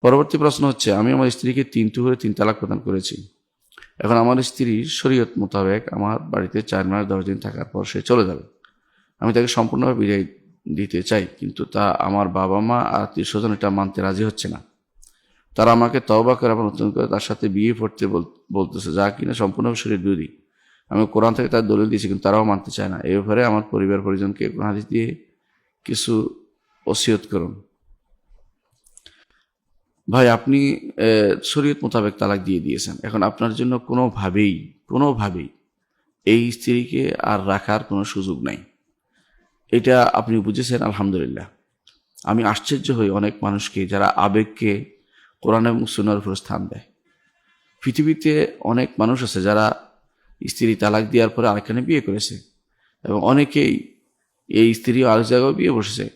পরবর্তী প্রশ্ন হচ্ছে, আমি আমার স্ত্রীকে তিন টুকরে তিন তালাক প্রদান করেছি। এখন আমার স্ত্রী শরীয়ত মোতাবেক আমার বাড়িতে চার মাস দশ দিন থাকার পর সে চলে যাবে। আমি তাকে সম্পূর্ণভাবে বিদায় দিতে চাই, কিন্তু তা আমার বাবা মা আর আত্মীয় স্বজন এটা মানতে রাজি হচ্ছে না। তারা আমাকে তওবা করে আবার নতুন করে তার সাথে বিয়ে পড়তে বল- বলতেছে, যা কিনা সম্পূর্ণভাবে শরীর বিরোধী। আমি কোরআন থেকে তার দলিল দিয়েছি, কিন্তু তারাও মানতে চায় না। এ ব্যাপারে আমার পরিবার পরিজনকে কোরআন দিয়ে কিছু ওসিয়ত করুন। ভাই, আপনি শরীয়ত মোতাবেক তালাক দিয়ে দিয়েছেন। এখন আপনার জন্য কোনোভাবেই কোনোভাবেই এই স্ত্রীকে আর রাখার কোনো সুযোগ নাই। এটা আপনি বুঝেছেন, আলহামদুলিল্লাহ। আমি আশ্চর্য হই অনেক মানুষকে যারা আবেগকে কোরআন এবং সুনার উপর স্থান দেয়। পৃথিবীতে অনেক মানুষ আছে যারা স্ত্রী তালাক দেওয়ার পরে আরেকখানে বিয়ে করেছে এবং অনেকেই এই স্ত্রী আরেক জায়গায় বিয়ে বসেছে।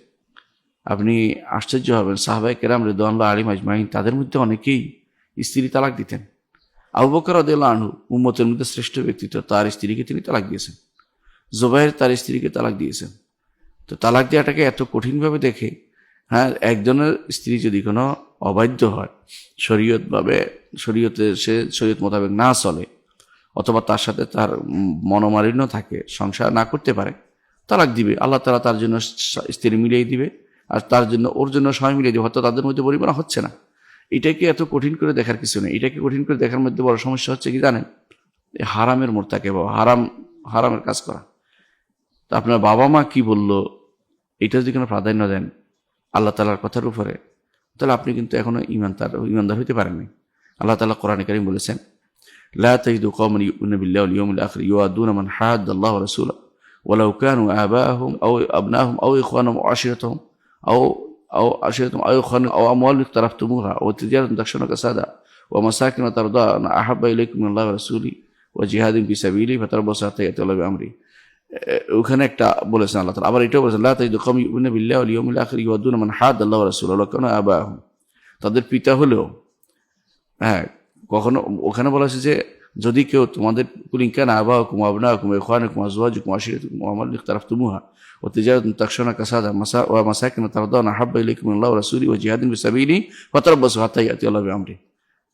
আপনি আশ্চর্য হবেন। সাহবাই কেরাম রেদওয়াল্লাহ আলিম আজমাইন তাদের মধ্যে অনেকেই স্ত্রী তালাক দিতেন। আবু বকর আনহু উম্মতের মধ্যে শ্রেষ্ঠ ব্যক্তিত্ব, তার স্ত্রীকে তিনি তালাক দিয়েছেন। জোবাইর তার স্ত্রীকে তালাক দিয়েছেন। তো তালাক দেওয়াটাকে এত কঠিনভাবে দেখে হ্যাঁ একজনের স্ত্রী যদি কোনো অবাধ্য হয়, শরীয়তভাবে শরীয়তে সে শরীয়ত মোতাবেক না চলে, অথবা তার সাথে তার মনোমালিন্য থাকে, সংসার না করতে পারে, তালাক দিবে। আল্লাহ তালা তার জন্য স্ত্রী মিলিয়ে দিবে। আর তার জন্য, ওর জন্য সময় মিলিয়ে দেবো, হয়তো তাদের মধ্যে পরিমাণ হচ্ছে না। এটাকে এত কঠিন করে দেখার কিছু নেই। এটাকে কঠিন করে দেখার মধ্যে বড় সমস্যা হচ্ছে কি জানেন? হারামের মোর্তাকে বাবা, হারাম, হারামের কাজ করা। তা আপনার বাবা মা কি বলল? এটা যদি কোনো প্রাধান্য দেন আল্লাহ তালার কথার উপরে, তাহলে আপনি কিন্তু এখনও ইমানদার ইমানদার হইতে পারেননি। আল্লাহ তালা কোরআন করিম বলেছেন আখর আল্লাহ রসুল ওলাউকানু আবাহম আবনাহম আউ ইখানম أو عشيرتهم أو أو عشيرتهم أو إخوانهم أو أموال اقترفتموها أو تجارة تخشون كسادها ومساكن ترضاها أحب إليكم من الله ورسوله وجهاد في سبيله فتربصوا حتى يأتي الله بأمره ওখানে একটা বলেছেন আল্লাহ তালা আবার এটাও বলেছেন আল্লাহ তাইদু কম ইউবিন বিল্লাহ আলিয়মিল আখির ইউদ্দুন মান হাদ আল্লাহ রাসুল আল্লাহ কেন আবাহম তাদের পিতা হলেও হ্যাঁ কখনো ওখানে বলা হয়েছে যে যদি কেউ তোমাদের কুলিঙ্কান আবাহ কুমা আবনা কুমা খান কুমা জুয়াজ কুমা শির মোহাম্মদ তারফ তুমুহা ও তিজারত তাকশনা কাসাদা মাসা ও মাসাকিন তারদান হাব্বা ইলাইকুম আল্লাহ রাসূলি ওয়া জিহাদিন ফিসাবিলি ফাতারাব্বাসু হাত্তা ইয়াতি আল্লাহ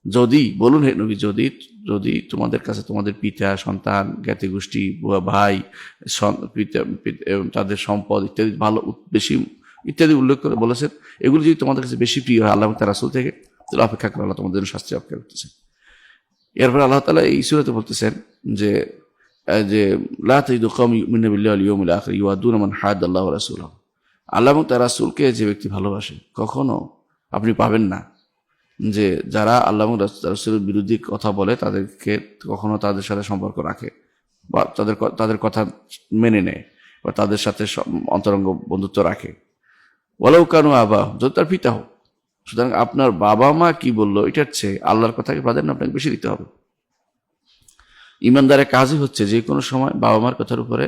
যদি, বলুন হে নবী, যদি যদি তোমাদের কাছে তোমাদের পিতা, সন্তান, জ্ঞাতি গোষ্ঠী, বুয়া ভাই পিতা তাদের সম্পদ ইত্যাদি ভালো বেশি, ইত্যাদি উল্লেখ করে বলেছেন, এগুলো যদি তোমাদের কাছে বেশি প্রিয় হয়, আল্লাহ তার রাসূল থেকে, তাহলে অপেক্ষা করে আল্লাহ তোমাদের শাস্তি অপেক্ষা করতেছে এরপর আল্লাহ তালা এই সুরাতে বলতেছেন যে যে আল্লাহ ওয়া রাসূলাহু। আল্লাহ এবং তার রাসূলকে যে ব্যক্তি ভালোবাসে, কখনো আপনি পাবেন না যে যারা আল্লাহ এবং রাস- বিরোধী কথা বলে তাদেরকে কখনো তাদের সাথে সম্পর্ক রাখে বা তাদের তাদের কথা মেনে নেয় বা তাদের সাথে অন্তরঙ্গ বন্ধুত্ব রাখে। ওয়ালাউ কানু আবাহ যদি তার পিতা হোক। সুতরাং আপনার বাবা মা কি বলল, এটার চেয়ে আল্লাহর কথাকে প্রাধান্য আপনাকে বেশি দিতে হবে। ইমানদারের কাজই হচ্ছে যে কোনো সময় বাবা মার কথার উপরে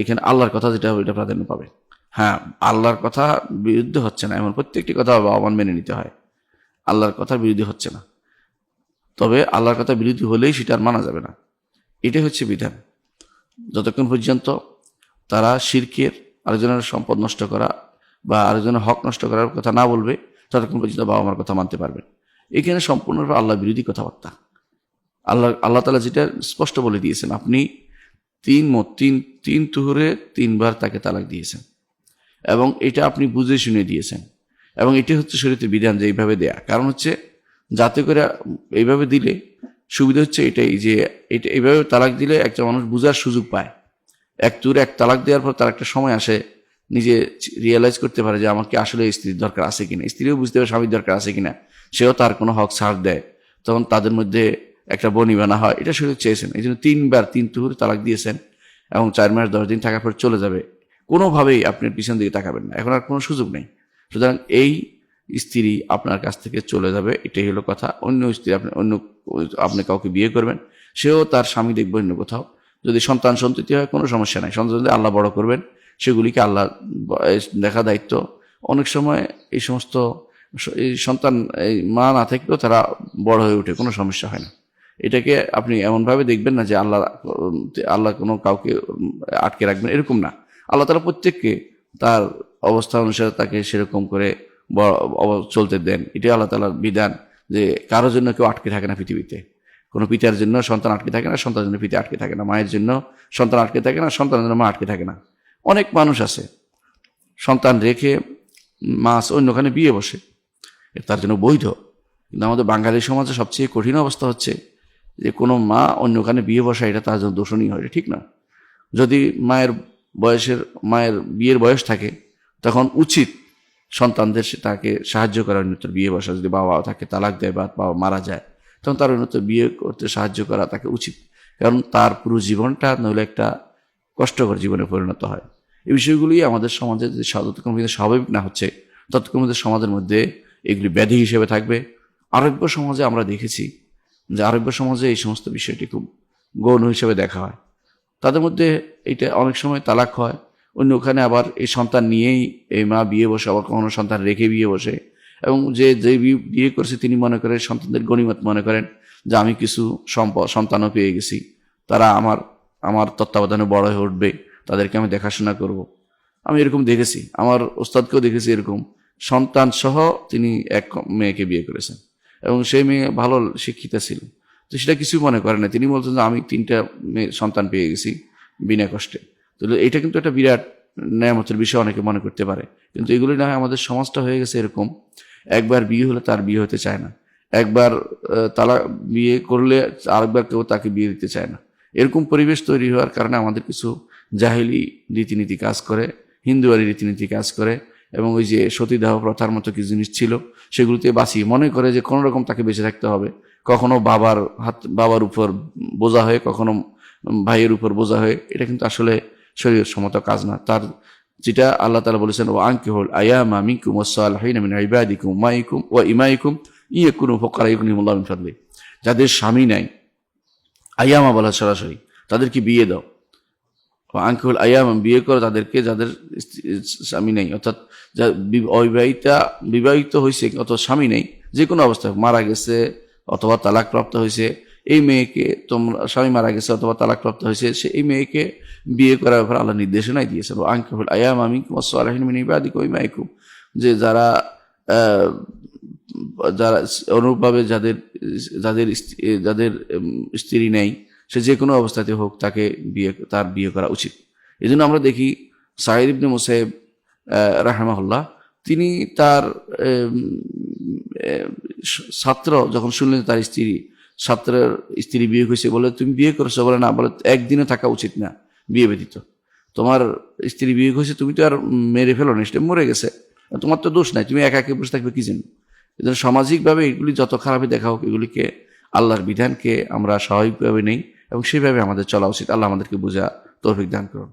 এখানে আল্লাহর কথা যেটা হবে, এটা প্রাধান্য পাবে। হ্যাঁ আল্লাহর কথা বিরুদ্ধে হচ্ছে না, এমন প্রত্যেকটি কথা বাবা মার মেনে নিতে হয়। আল্লাহর কথার বিরোধী হচ্ছে না। তবে আল্লাহর কথা বিরোধী হলেই সেটা আর মানা যাবে না। এটাই হচ্ছে বিধান। যতক্ষণ পর্যন্ত তারা শিরকের আরেকজনের সম্পদ নষ্ট করা বা আরেকজনের হক নষ্ট করার কথা না বলবে ততক্ষণ পর্যন্ত বাবা মার কথা মানতে পারবেন এখানে সম্পূর্ণরূপে আল্লাহ বিরোধী কথাবার্তা। আল্লাহ আল্লাহ তালা যেটা স্পষ্ট বলে দিয়েছেন, আপনি তিন তিন তিন তুহরে তিনবার তাকে তালাক দিয়েছেন। এবং এটা আপনি বুঝে শুনে দিয়েছেন। এবং এটি হচ্ছে শরীরের বিধান যে এইভাবে দেয়া। কারণ হচ্ছে, যাতে করে এইভাবে দিলে সুবিধা হচ্ছে এটাই যে, এটা এইভাবে তালাক দিলে একটা মানুষ বুঝার সুযোগ পায়। এক তুরে এক তালাক দেওয়ার পর তার একটা সময় আসে নিজে রিয়েলাইজ করতে পারে যে আমাকে আসলে স্ত্রীর দরকার আছে কিনা। স্ত্রীও বুঝতে পারে স্বামীর দরকার আছে কিনা। সেও তার কোনো হক ছাড় দেয়। তখন তাদের মধ্যে একটা বনিবানা হয়। এটা শুধু চেয়েছেন। এই জন্য তিনবার তিন তুহুর তালাক দিয়েছেন এবং চার মাস দশ দিন থাকার পর চলে যাবে। কোনোভাবেই আপনার পিছন দিকে তাকাবেন না। এখন আর কোনো সুযোগ নেই। সুতরাং এই স্ত্রী আপনার কাছ থেকে চলে যাবে। এটাই হলো কথা। অন্য স্ত্রী আপনি, অন্য আপনি কাউকে বিয়ে করবেন। সেও তার স্বামী দেখবে অন্য কোথাও। যদি সন্তান সন্ততি হয় কোনো সমস্যা নাই। সন্তান আল্লাহ বড় করবেন। সেগুলিকে আল্লাহ দেখা দায়িত্ব। অনেক সময় এই সমস্ত এই সন্তান, এই মা না থাকলেও তারা বড় হয়ে ওঠে, কোনো সমস্যা হয় না। এটাকে আপনি এমনভাবে দেখবেন না যে আল্লাহ আল্লাহ কোনো কাউকে আটকে রাখবেন, এরকম না। আল্লাহ তালা প্রত্যেককে তার অবস্থা অনুসারে তাকে সেরকম করে চলতে দেন। এটাই আল্লাহ তালার বিধান যে কারোর জন্য কেউ আটকে থাকে না পৃথিবীতে। কোনো পিতার জন্য সন্তান আটকে থাকে না, সন্তানের জন্য পিতা আটকে থাকে না, মায়ের জন্য সন্তান আটকে থাকে না, সন্তানের জন্য মা আটকে থাকে না। অনেক মানুষ আছে। সন্তান রেখে মাস অন্যখানে বিয়ে বসে। তার জন্য বৈধ। কিন্তু আমাদের বাঙালি সমাজে সবচেয়ে কঠিন অবস্থা হচ্ছে যে কোনো মা অন্যখানে বিয়ে বসা, এটা তার জন্য দোষণীয় হয় ঠিক না। যদি মায়ের বয়সের, মায়ের বিয়ের বয়স থাকে, তখন উচিত সন্তানদের সে- তাকে সাহায্য করা অন্যত্র বিয়ে বসা। যদি বাবা তাকে তালাক দেয় বা বাবা মারা যায়, তখন তার অন্যত্র বিয়ে করতে সাহায্য করা তাকে উচিত। কারণ তার পুরো জীবনটা নইলে একটা কষ্টকর জীবনে পরিণত হয়। এই বিষয়গুলি আমাদের সমাজে যদি যতক্ষণ পর্যন্ত স্বাভাবিক না হচ্ছে ততক্ষণ পর্যন্ত সমাজের মধ্যে এগুলি ব্যাধি হিসেবে থাকবে। আরব্য সমাজে আমরা দেখেছি যে আরব্য সমাজে এই সমস্ত বিষয়টি খুব গৌণ হিসেবে দেখা হয়। তাদের মধ্যে এটা অনেক সময় তালাক হয়। অন্য ওখানে আবার এই সন্তান নিয়েই এই মা বিয়ে বসে, আবার কখনো সন্তান রেখে বিয়ে বসে। এবং যে যে বিয়ে করেছে তিনি মনে করেন সন্তানদের গণিমত মনে করেন যে আমি কিছু সম্পদ সন্তানও পেয়ে গেছি। তারা আমার আমার তত্ত্বাবধানে বড় হয়ে উঠবে। তাদেরকে আমি দেখাশোনা করব। আমি এরকম দেখেছি, আমার ওস্তাদকেও দেখেছি এরকম। সন্তান সহ তিনি এক মেয়েকে বিয়ে করেছেন এবং সেই মেয়ে ভালো শিক্ষিতা ছিল। তো সেটা কিছু মনে করে না তিনি বলছেন যে আমি তিনটা মেয়ে সন্তান পেয়ে গেছি বিনা কষ্টে। তো এটা কিন্তু একটা বিরাট ন্যায়ামতের বিষয় অনেকে মনে করতে পারে। কিন্তু এগুলি না হয় আমাদের সমাজটা হয়ে গেছে এরকম। একবার বিয়ে হলে তার বিয়ে হতে চায় না। একবার তালা বিয়ে করলে আরেকবার কেউ তাকে বিয়ে দিতে চায় না। এরকম পরিবেশ তৈরি হওয়ার কারণে আমাদের কিছু জাহিলি রীতিনীতি কাজ করে, হিন্দুয়ারি রীতিনীতি কাজ করে, এবং ওই যে সতীদাহ প্রথার মতো কিছু জিনিস ছিল, সেগুলোতে বাঁচিয়ে মনে করে যে কোনো রকম তাকে বেঁচে থাকতে হবে। কখনো বাবার হাত, বাবার উপর বোঝা হয়ে, কখনো ভাইয়ের উপর বোঝা হয়ে, এটা কিন্তু আসলে শরীর সম্মত কাজ না। তার যেটা আল্লাহ তালা বলেছেন ও আঙ্কি হল আয়ামা মিকুম ও সালহিন মিন ইবাদিকুম মাইকুম ও ইমাইকুম ইয়ে কোনো ফকার ইকুনিমুল্লাহ যাদের স্বামী নাই, আয়ামা বলা সরাসরি, তাদেরকে বিয়ে দাও। আঙ্কুল আয়াম, বিয়ে করো তাদেরকে যাদের স্বামী নেই। অর্থাৎ যা অবিবাহিতা, বিবাহিত হয়েছে অথবা স্বামী নেই যে কোনো অবস্থায়, মারা গেছে অথবা তালাক প্রাপ্ত হয়েছে এই মেয়েকে তোমরা স্বামী মারা গেছে অথবা তালাক প্রাপ্ত হয়েছে সে এই মেয়েকে বিয়ে করার ব্যাপারে আল্লাহ নির্দেশনাই দিয়েছেন আঙ্কুল আয়াম আমি ইবাদি কই মাইকুম যে যারা যারা অনুরূপভাবে যাদের যাদের যাদের স্ত্রী নেই সে যে কোনো অবস্থাতে হোক তাকে বিয়ে, তার বিয়ে করা উচিত। এই জন্য আমরা দেখি সাহিদ ইবনে মুসাইব রাহমাহুল্লাহ, তিনি তার ছাত্র, যখন শুনলেন তার স্ত্রী, ছাত্রের স্ত্রী বিয়ে হয়েছে, বলে, তুমি বিয়ে করেছ? বলে, না। বলে একদিনে থাকা উচিত না বিয়ে ব্যতীত। তোমার স্ত্রী বিয়ে হয়েছে, তুমি তো আর মেরে ফেলো না মরে গেছে। তোমার তো দোষ নাই, তুমি একা একে বসে থাকবে কি জন্য? এজন্য সামাজিকভাবে এগুলি যত খারাপই দেখা হোক, এগুলিকে আল্লাহর বিধানকে আমরা স্বাভাবিকভাবে নেই। এবং সেইভাবে আমাদের চলা উচিত। আল্লাহ আমাদেরকে বোঝা তৌফিক দান করুন।